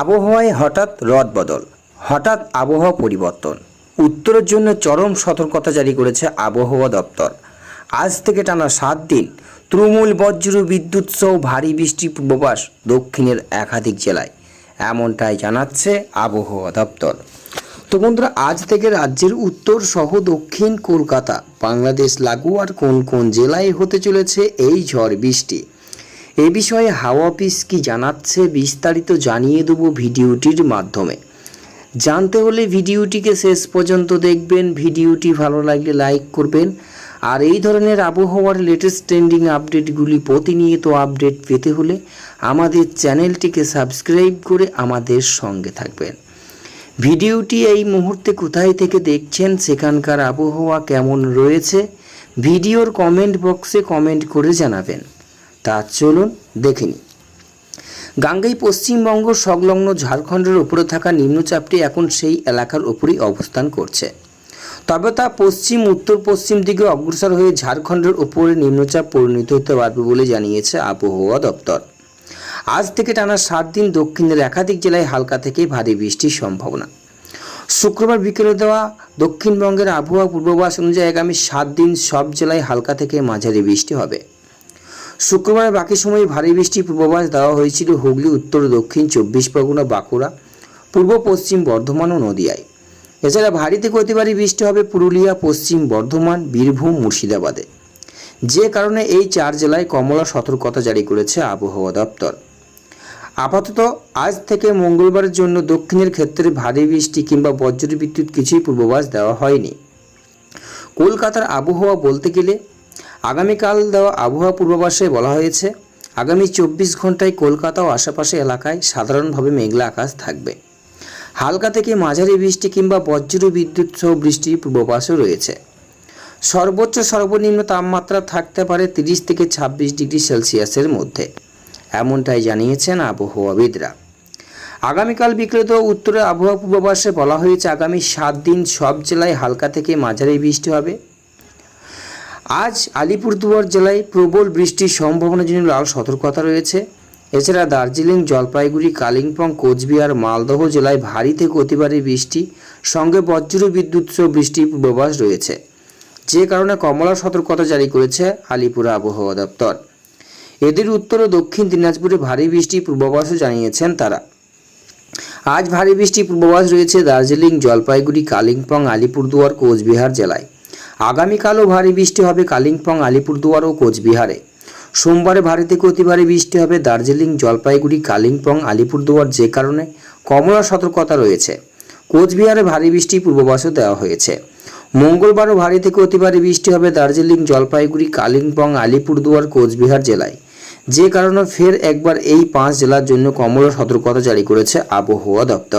আবহাওয়ায় হঠাৎ রদবদল হঠাৎ আবহাওয়া পরিবর্তন। উত্তরের জন্য চরম সতর্কতা জারি করেছে আবহাওয়া দপ্তর। আজ থেকে টানা সাত দিন তৃণমূল বজ্র বিদ্যুৎ সহ ভারী বৃষ্টি পূর্বাভাস দক্ষিণের একাধিক জেলায়। এমনটাই জানাচ্ছে আবহাওয়া দপ্তর। তো বন্ধুরা, আজ থেকে রাজ্যের উত্তর সহ দক্ষিণ কলকাতা, বাংলাদেশ, লাগোয়ার কোন কোন জেলায় হতে চলেছে এই ঝড় বৃষ্টি? এ বিষয়ে হাওয়া অফিস কি জানাচ্ছে বিস্তারিত জানিয়ে দেবো ভিডিওটির মাধ্যমে। জানতে হলে ভিডিওটিকে শেষ পর্যন্ত দেখবেন, ভিডিওটি ভালো লাগলে লাইক করবেন। আর এই ধরনের আবহাওয়ার লেটেস্ট ট্রেন্ডিং আপডেটগুলি প্রতিনিয়ত আপডেট পেতে হলে আমাদের চ্যানেলটিকে সাবস্ক্রাইব করে আমাদের সঙ্গে থাকবেন। ভিডিওটি এই মুহূর্তে কোথায় থেকে দেখছেন, সেখানকার আবহাওয়া কেমন রয়েছে, ভিডিওর কমেন্ট বক্সে কমেন্ট করে জানাবেন। তা চলুন দেখে নিই। গাঙ্গেয় পশ্চিমবঙ্গ সংলগ্ন ঝাড়খণ্ডের উপরে থাকা নিম্নচাপটি এখন সেই এলাকার উপরেই অবস্থান করছে। তবে তা পশ্চিম, উত্তর, পশ্চিম দিকে অগ্রসর হয়ে ঝাড়খণ্ডের উপরে নিম্নচাপ পরিণত হতে পারবে বলে জানিয়েছে আবহাওয়া দপ্তর। আজ থেকে টানা সাত দিন দক্ষিণের একাধিক জেলায় হালকা থেকে ভারী বৃষ্টির সম্ভাবনা। শুক্রবার বিকেলে দেওয়া দক্ষিণবঙ্গের আবহাওয়া পূর্বাভাস অনুযায়ী আগামী সাত দিন সব জেলায় হালকা থেকে মাঝারি বৃষ্টি হবে। শুক্রবার বাকি সময়ে ভারী বৃষ্টির পূর্বাভাস দেওয়া হয়েছিল হুগলি, উত্তর, দক্ষিণ, চব্বিশ পরগনা, বাঁকুড়া, পূর্ব, পশ্চিম বর্ধমান ও নদিয়ায়। এছাড়া ভারী থেকে বৃষ্টি হবে পুরুলিয়া, পশ্চিম বর্ধমান, বীরভূম, মুর্শিদাবাদে। যে কারণে এই চার জেলায় কমলা সতর্কতা জারি করেছে আবহাওয়া দপ্তর। আপাতত আজ থেকে মঙ্গলবারের জন্য দক্ষিণের ক্ষেত্রে ভারী বৃষ্টি কিংবা বজ্র বিদ্যুৎ কিছুই পূর্বাভাস দেওয়া হয়নি। কলকাতার আবহাওয়া বলতে গেলে আগামীকাল দেওয়া আবহাওয়া পূর্বাভাসে বলা হয়েছে, আগামী চব্বিশ ঘন্টায় কলকাতা ও আশেপাশে এলাকায় সাধারণভাবে মেঘলা আকাশ থাকবে। হালকা থেকে মাঝারি বৃষ্টি কিংবা বজ্র বিদ্যুৎ সহ বৃষ্টির পূর্বাভাসও রয়েছে। সর্বোচ্চ সর্বনিম্ন তাপমাত্রা থাকতে পারে তিরিশ থেকে ছাব্বিশ ডিগ্রি সেলসিয়াসের মধ্যে, এমনটাই জানিয়েছেন আবহাওয়াবিদরা। আগামীকাল বিক্রেত উত্তরে আবহাওয়া পূর্বাভাসে বলা হয়েছে, আগামী সাত দিন সব জেলায় হালকা থেকে মাঝারি বৃষ্টি হবে। আজ আলিপুরদুয়ার জেলায় প্রবল বৃষ্টির সম্ভাবনার জন্য লাল সতর্কতা রয়েছে। এছাড়া দার্জিলিং, জলপাইগুড়ি, কালিম্পং, কোচবিহার, মালদহ জেলায় ভারী থেকে অতিবারী বৃষ্টি, সঙ্গে বজ্র বিদ্যুৎ সহ বৃষ্টির পূর্বাভাস রয়েছে। যে কারণে কমলা সতর্কতা জারি করেছে আলিপুর আবহাওয়া দপ্তর। এদের উত্তর ও দক্ষিণ দিনাজপুরে ভারী বৃষ্টির পূর্বাভাসও জানিয়েছেন তারা। আজ ভারী বৃষ্টির পূর্বাভাস রয়েছে দার্জিলিং, জলপাইগুড়ি, কালিম্পং, আলিপুরদুয়ার, কোচবিহার জেলায়। আগামীকালও ভারী বৃষ্টি হবে কালিম্পং, আলিপুরদুয়ার ও কোচবিহারে। সোমবারে ভারী থেকে অতি ভারী বৃষ্টি হবে দার্জিলিং, জলপাইগুড়ি, কালিম্পং, আলিপুরদুয়ার যে কারণে কমলা সতর্কতা রয়েছে। কোচবিহারে ভারী বৃষ্টির পূর্বাভাসও দেওয়া হয়েছে। মঙ্গলবারও ভারী থেকে অতি ভারী বৃষ্টি হবে দার্জিলিং, জলপাইগুড়ি, কালিম্পং, আলিপুরদুয়ার, কোচবিহার জেলায়। যে কারণে ফের একবার এই পাঁচ জেলার জন্য কমলা সতর্কতা জারি করেছে আবহাওয়া দপ্তর।